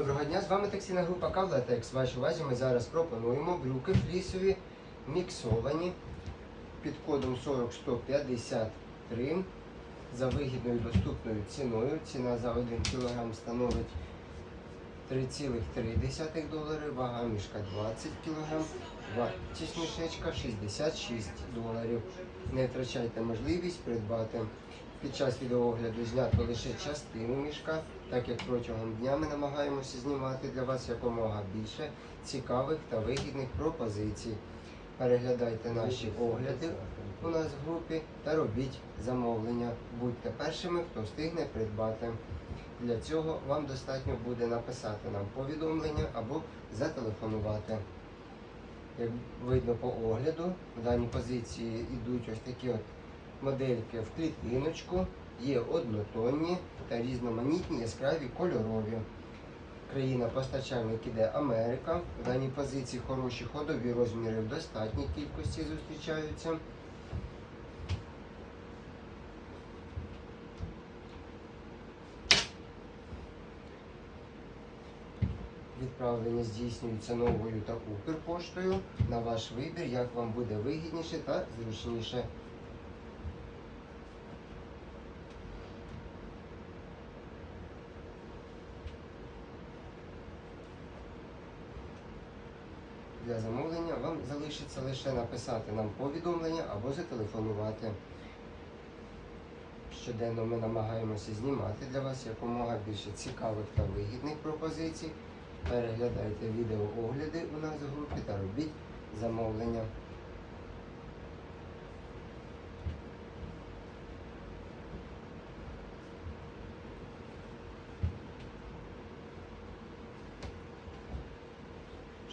Доброго дня, з вами текстильна група Кавлатекс. Вашій увазі ми зараз пропонуємо брюки флісові міксовані під кодом 40153 за вигідною доступною ціною. Ціна за 1 кг становить 3,3 долари, вага мішка 20 кг, вартість мішечка 66 доларів. Не втрачайте можливість придбати. Під час відеоогляду знято лише частину мішка, так як протягом дня ми намагаємося знімати для вас якомога більше цікавих та вигідних пропозицій. Переглядайте наші огляди у нас в групі та робіть замовлення. Будьте першими, хто встигне придбати. Для цього вам достатньо буде написати нам повідомлення або зателефонувати. Як видно по огляду, в даній позиції йдуть ось такі от модельки в клітиночку, є однотонні та різноманітні яскраві кольорові. Країна постачальник іде Америка. В даній позиції хороші ходові розміри в достатній кількості зустрічаються. Відправлення здійснюється новою та Укрпоштою на ваш вибір, як вам буде вигідніше та зручніше. Для замовлення вам залишиться лише написати нам повідомлення або зателефонувати. Щоденно ми намагаємося знімати для вас якомога більше цікавих та вигідних пропозицій. Переглядайте відеоогляди у нас в групі та робіть замовлення.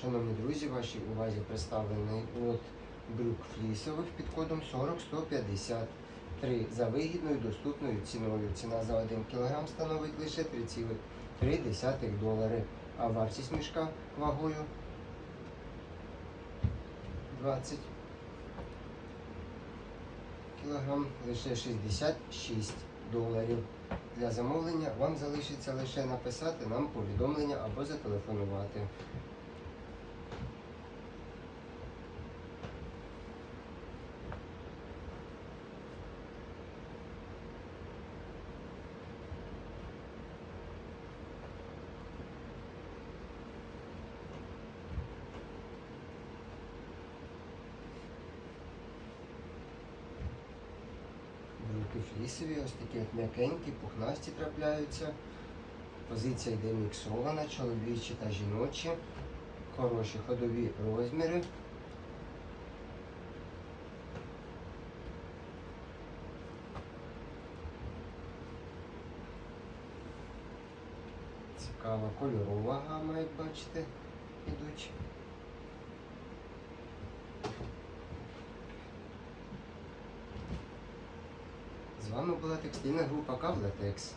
Шановні друзі, вашій увазі представлений лот брюк флісових під кодом 40153 за вигідною доступною ціною. Ціна за 1 кг становить лише 3,3 долари, а вартість мішка вагою 20 кг лише 66 доларів. Для замовлення вам залишиться лише написати нам повідомлення або зателефонувати. Брюки флісові, ось такі от м'якенькі, пухнасті трапляються. Позиція йде міксована, чоловічі та жіночі. Хороші ходові розміри. Цікава кольорова гама, як бачите, ідуть. З вами була текстильна група Кавлетекс.